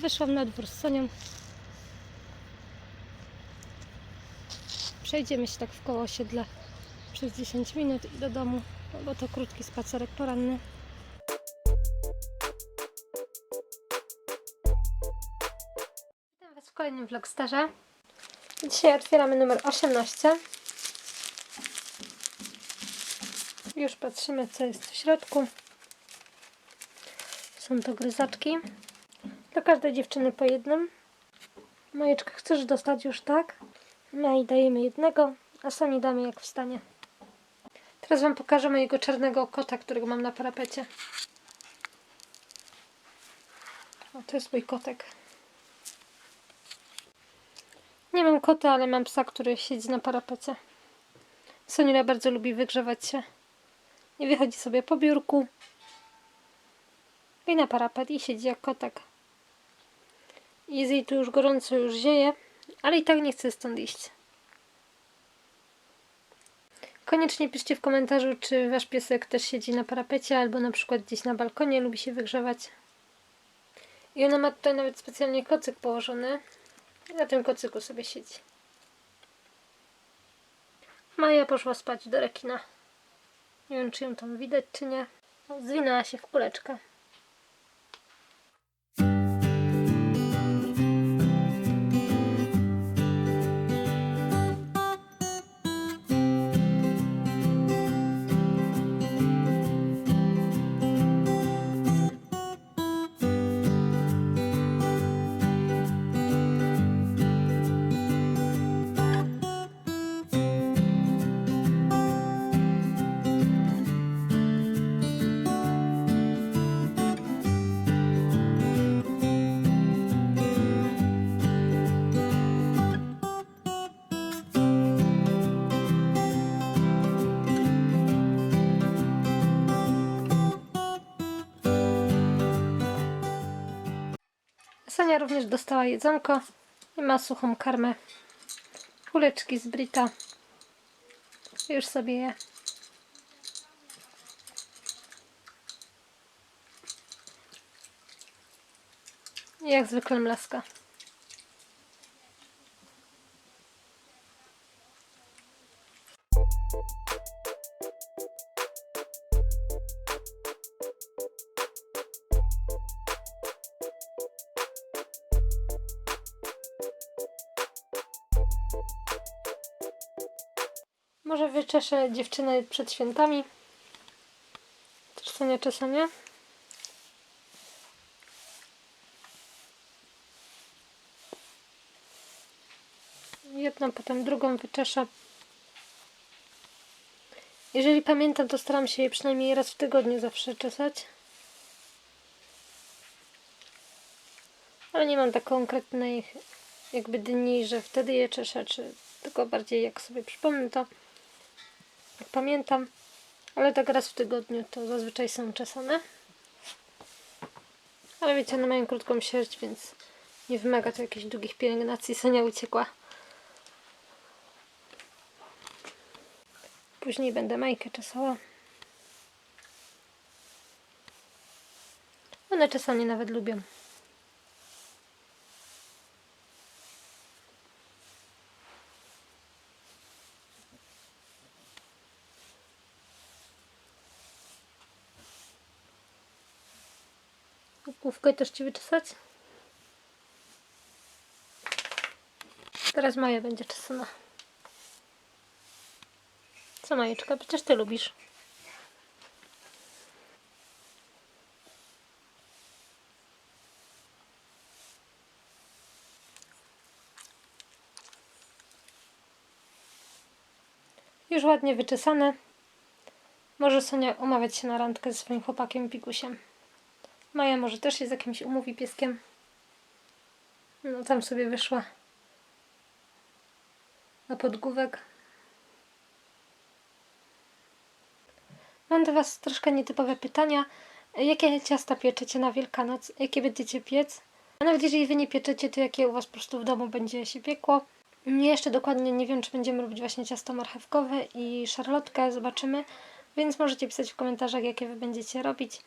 Wyszłam na dwór z Sonią. Przejdziemy się tak w koło osiedla przez 10 minut i do domu, no bo to krótki spacerek poranny. Witam Was w kolejnym vlogstarze. Dzisiaj otwieramy numer 18. Już patrzymy, co jest w środku. Są to gryzaczki. Dla każdej dziewczyny po jednym. Majeczka, chcesz dostać już tak? No i dajemy jednego, a Soni damy jak wstanie. Teraz Wam pokażę mojego czarnego kota, którego mam na parapecie. O, to jest mój kotek. Nie mam kota, ale mam psa, który siedzi na parapecie. Sonila bardzo lubi wygrzewać się. I wychodzi sobie po biurku. I na parapet i siedzi jak kotek. Jest jej tu już gorąco, już zieje, ale i tak nie chce stąd iść. Koniecznie piszcie w komentarzu, czy wasz piesek też siedzi na parapecie, albo na przykład gdzieś na balkonie lubi się wygrzewać. I ona ma tutaj nawet specjalnie kocyk położony. Na tym kocyku sobie siedzi. Maja poszła spać do rekina. Nie wiem, czy ją tam widać, czy nie. Zwinęła się w kuleczkę. Sania również dostała jedzonko i ma suchą karmę. Kuleczki z Brita. Już sobie je. Jak zwykle mlaska. Może wyczeszę dziewczynę przed świętami. Też Sonia czasem nie? Jedną, potem drugą wyczeszę. Jeżeli pamiętam, to staram się je przynajmniej raz w tygodniu zawsze czesać. Ale nie mam tak konkretnej jakby dni, że wtedy je czeszę, czy tylko bardziej jak sobie przypomnę to, jak pamiętam. Ale tak raz w tygodniu to zazwyczaj są czesane. Ale wiecie, one mają krótką sierść, więc nie wymaga to jakichś długich pielęgnacji. Sonia uciekła. Później będę majkę czesała. One czasami nawet lubią. Główkę też Ci wyczesać? Teraz Maja będzie czesana. Co Majeczka? Przecież Ty lubisz. Już ładnie wyczesane. Może Sonia umawiać się na randkę ze swoim chłopakiem Pikusiem. Maja może też się z jakimś umówi pieskiem. No tam sobie wyszła na podgówek. Mam do Was troszkę nietypowe pytania. Jakie ciasta pieczecie na Wielkanoc? Jakie będziecie piec? A nawet jeżeli Wy nie pieczecie, to jakie u Was po prostu w domu będzie się piekło? Ja jeszcze dokładnie nie wiem, czy będziemy robić właśnie ciasto marchewkowe i szarlotkę. Zobaczymy. Więc możecie pisać w komentarzach, jakie Wy będziecie robić.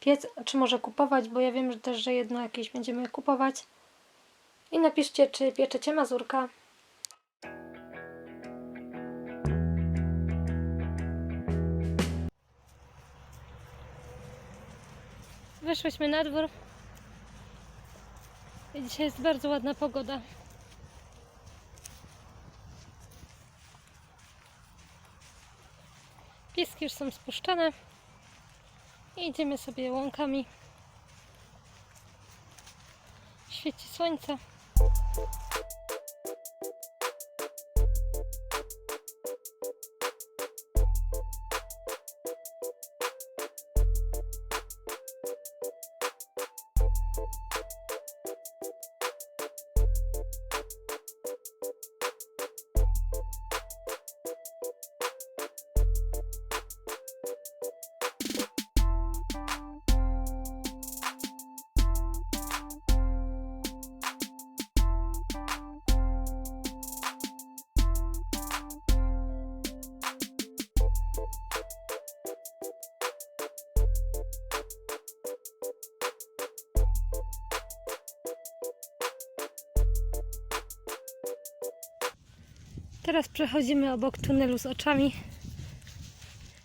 Piec, czy może kupować, bo ja wiem że też, że jedno jakieś będziemy kupować. I napiszcie, czy pieczecie mazurka. Wyszłyśmy na dwór. I dzisiaj jest bardzo ładna pogoda. Pieski już są spuszczone. I idziemy sobie łąkami. Świeci słońce. Teraz przechodzimy obok tunelu z oczami.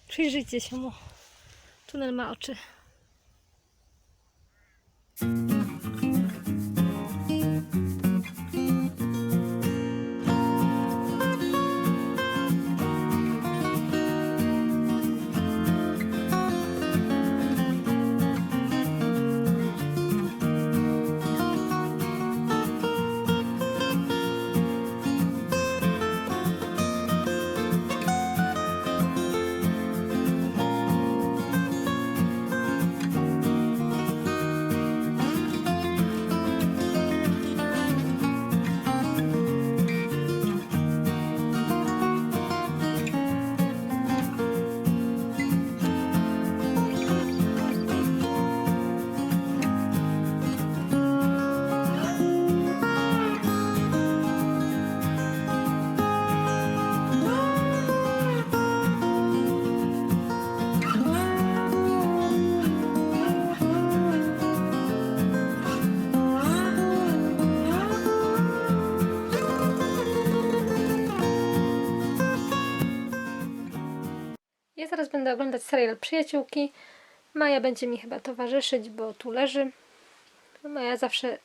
Przyjrzyjcie się mu. Tunel ma oczy. Zaraz będę oglądać serial Przyjaciółki. Maja będzie mi chyba towarzyszyć, bo tu leży. Maja zawsze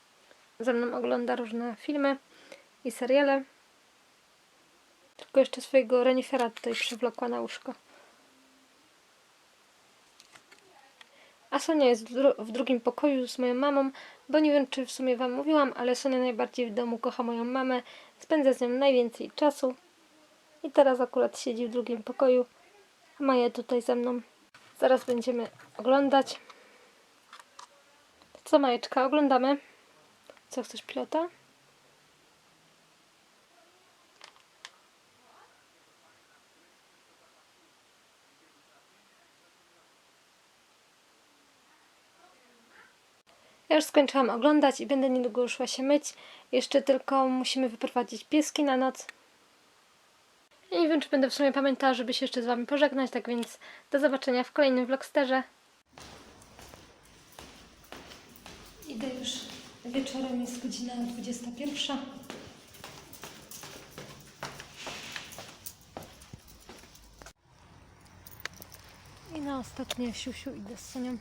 ze mną ogląda różne filmy i seriale. Tylko jeszcze swojego renifera tutaj przywlokła na łóżko. A Sonia jest w, w drugim pokoju z moją mamą, bo nie wiem, czy w sumie Wam mówiłam, ale Sonia najbardziej w domu kocha moją mamę, spędza z nią najwięcej czasu. I teraz akurat siedzi w drugim pokoju, Maja tutaj ze mną. Zaraz będziemy oglądać. Co Majeczka, oglądamy? Co chcesz pilota? Ja już skończyłam oglądać i będę niedługo już się myć. Jeszcze tylko musimy wyprowadzić pieski na noc. Ja nie wiem, czy będę w sumie pamiętała, żeby się jeszcze z Wami pożegnać, tak więc do zobaczenia w kolejnym vlogsterze. Idę już wieczorem, jest godzina 21. I na ostatnie siusiu idę z Sonią.